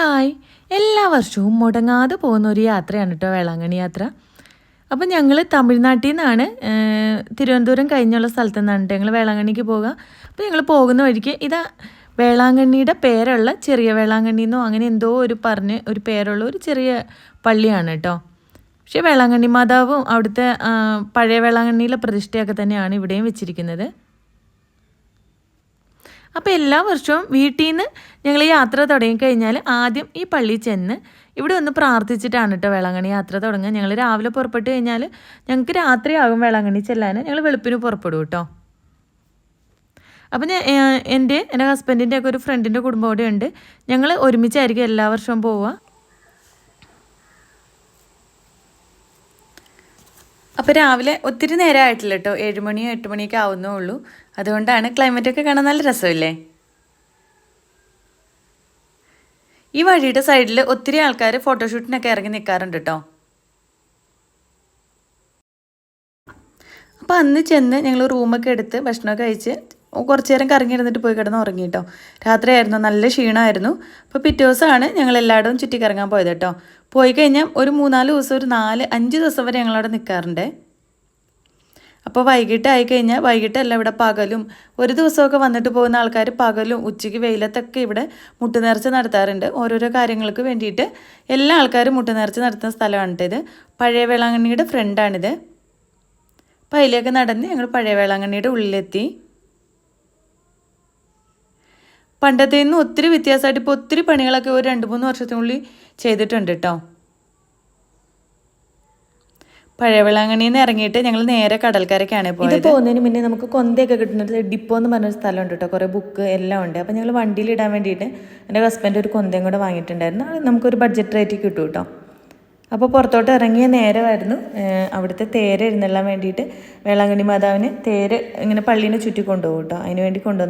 Hi. എല്ലാ വർഷവും മുടങ്ങാതെ പോകുന്ന ഒരു യാത്രയാണ് കേട്ടോ വേളാങ്കണ്ണി യാത്ര. അപ്പം ഞങ്ങൾ തമിഴ്നാട്ടിൽ നിന്നാണ് തിരുവനന്തപുരം കഴിഞ്ഞുള്ള സ്ഥലത്ത് നിന്നാണ് കേട്ടോ ഞങ്ങൾ വേളാങ്കണ്ണിക്ക് പോകുക അപ്പോൾ ഞങ്ങൾ പോകുന്ന വഴിക്ക് ഇതാ വേളാങ്കണ്ണിയുടെ പേരുള്ള ചെറിയ വേളാങ്കണ്ണി എന്നോ അങ്ങനെ എന്തോ ഒരു പറഞ്ഞ് ഒരു പേരുള്ള ഒരു ചെറിയ പള്ളിയാണ് കേട്ടോ പക്ഷേ വേളാങ്കണ്ണി മാതാവും അവിടുത്തെ പഴയ വേളാങ്കണ്ണിയിലെ പ്രതിഷ്ഠയൊക്കെ തന്നെയാണ് ഇവിടെയും വെച്ചിരിക്കുന്നത്. അപ്പോൾ എല്ലാ വർഷവും വീട്ടിൽ നിന്ന് ഞങ്ങൾ യാത്ര തുടങ്ങിക്കഴിഞ്ഞാൽ ആദ്യം ഈ പള്ളിയിൽ ചെന്ന് ഇവിടെ ഒന്ന് പ്രാർത്ഥിച്ചിട്ടാണ് കേട്ടോ വേളാങ്കണ്ണി യാത്ര തുടങ്ങുക. ഞങ്ങൾ രാവിലെ പുറപ്പെട്ട് കഴിഞ്ഞാൽ ഞങ്ങൾക്ക് രാത്രിയാകും വേളാങ്കണ്ണി ചെല്ലാൻ ഞങ്ങൾ വെളുപ്പിന് പുറപ്പെടും കേട്ടോ അപ്പം ഞാൻ എന്റെ എന്റെ ഹസ്ബൻഡിന്റെ ഒക്കെ ഒരു ഫ്രണ്ടിന്റെ കുടുംബം ഉണ്ട് ഞങ്ങൾ ഒരുമിച്ചായിരിക്കും എല്ലാ വർഷവും പോവുക. അപ്പോൾ രാവിലെ ഒത്തിരി നേരമായിട്ടില്ല കേട്ടോ ഏഴ് മണിയോ എട്ട് മണിയൊക്കെ ആവുന്നേ ഉള്ളൂ അതുകൊണ്ടാണ് ക്ലൈമറ്റൊക്കെ കാണാൻ നല്ല രസമില്ലേ? ഈ വഴിയുടെ സൈഡിൽ ഒത്തിരി ആൾക്കാർ ഫോട്ടോഷൂട്ടിനൊക്കെ ഇറങ്ങി നിൽക്കാറുണ്ട് കേട്ടോ അപ്പോൾ അന്ന് ചെന്ന് ഞങ്ങൾ റൂമൊക്കെ എടുത്ത് ഭക്ഷണമൊക്കെ കഴിച്ച് കുറച്ച് നേരം കറങ്ങിയിരുന്നിട്ട് പോയി കിടന്ന് ഉറങ്ങി കേട്ടോ രാത്രിയായിരുന്നു നല്ല ക്ഷീണമായിരുന്നു. അപ്പോൾ പിറ്റേ ദിവസമാണ് ഞങ്ങൾ എല്ലായിടവും ചുറ്റിക്കറങ്ങാൻ പോയത് കേട്ടോ. പോയി കഴിഞ്ഞാൽ ഒരു മൂന്നാൽ ദിവസം ഒരു നാല് അഞ്ച് ദിവസം വരെ ഞങ്ങളവിടെ നിൽക്കാറുണ്ട് അപ്പോൾ വൈകിട്ട് ആയി കഴിഞ്ഞാൽ വൈകിട്ടല്ല ഇവിടെ പകലും ഒരു ദിവസമൊക്കെ വന്നിട്ട് പോകുന്ന ആൾക്കാർ പകലും ഉച്ചയ്ക്ക് വെയിലത്തൊക്കെ ഇവിടെ മുട്ടുനേർച്ച നടത്താറുണ്ട്. ഓരോരോ കാര്യങ്ങൾക്ക് വേണ്ടിയിട്ട് എല്ലാ ആൾക്കാരും മുട്ടുനേർച്ച നടത്തുന്ന സ്ഥലമാണ് ഇത് പഴയ വേളാങ്കണ്ണിയുടെ ഫ്രണ്ടാണിത് അപ്പോൾ അതിലേക്ക് നടന്ന് ഞങ്ങൾ പഴയ വേളാങ്കണ്ണിയുടെ ഉള്ളിലെത്തി. പണ്ടത്തെ നിന്ന് ഒത്തിരി വ്യത്യാസമായിട്ട് ഇപ്പോൾ ഒത്തിരി പണികളൊക്കെ ഒരു രണ്ട് മൂന്ന് വർഷത്തിനുള്ളിൽ ചെയ്തിട്ടുണ്ട് കേട്ടോ പഴയ വെള്ളാങ്കണ്ണിയിൽ നിന്ന് ഇറങ്ങിയിട്ട് ഞങ്ങൾ നേരെ കടൽക്കരയ്ക്കാണ് പോയത്. ഇത് പോകുന്നതിന് മുന്നേ നമുക്ക് കൊന്തയൊക്കെ കിട്ടുന്ന ഡിപ്പോ എന്ന് പറഞ്ഞൊരു സ്ഥലമുണ്ട് കേട്ടോ കുറേ ബുക്ക് എല്ലാം ഉണ്ട്. അപ്പോൾ ഞങ്ങൾ വണ്ടിയിൽ ഇടാൻ വേണ്ടിയിട്ട് എന്റെ ഹസ്ബൻഡ് ഒരു കൊന്തയും കൂടെ വാങ്ങിയിട്ടുണ്ടായിരുന്നു. അത് നമുക്കൊരു ബഡ്ജറ്റ് റേറ്റിൽ കിട്ടും കേട്ടോ അപ്പോൾ പുറത്തോട്ട് ഇറങ്ങിയ നേരമായിരുന്നു. അവിടുത്തെ തേര് എഴുന്നള്ളാൻ വേണ്ടിയിട്ട് വേളാങ്കണ്ണി മാതാവിന് തേര് ഇങ്ങനെ പള്ളീനെ ചുറ്റി കൊണ്ടുപോകും കേട്ടോ അതിന് വേണ്ടി കൊണ്ടുവന്നു